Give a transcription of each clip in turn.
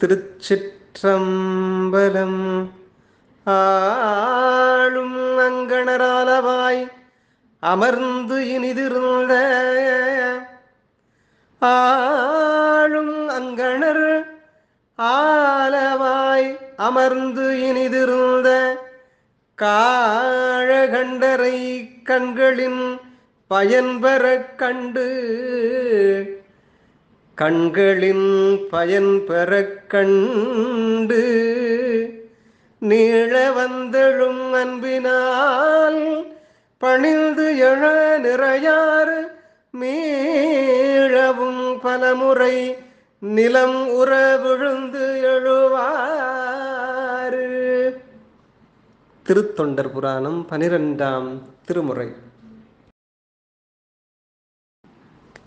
திருச்சிற்றம்பலம். ஆளும் அங்கணராலவாய் அமர்ந்து இனிதிருந்த ஆளும் அங்கணர் ஆலவாய் அமர்ந்து இனிதிருந்த காழகண்டரை கண்களின் பயன்பெறக் கண்டு கண்களின் பயன் பெறக் கண்டு நீள வந்தெழும் அன்பினால் பணிந்து எழ நிறையாறு மீழவும் பலமுறை நிலம் உற விழுந்து எழுவாறு திருத்தொண்டர் புராணம் பனிரெண்டாம் திருமுறை.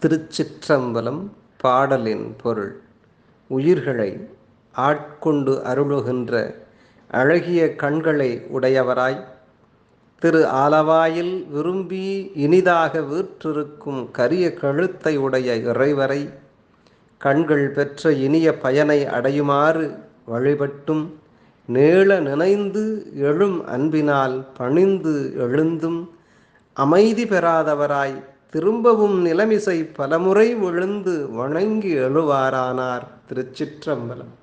திருச்சிற்றம்பலம் பாடலின் பொருள். உயிர்களை ஆட்கொண்டு அருளுகின்ற அழகிய கண்களை உடையவராய் திரு ஆலவாயில் விரும்பி இனிதாக வீற்றிருக்கும் கரிய கழுத்தை உடைய இறைவரை கண்கள் பெற்ற இனிய பயனை அடையுமாறு வழிபட்டும் நீள நினைந்து எழும் அன்பினால் பணிந்து எழுந்தும் அமைதி பெறாதவராய் திரும்பவும் நிலமிசை பலமுறை விழுந்து வணங்கி எழுவாரானார் திருச்சிற்றம்பலம்.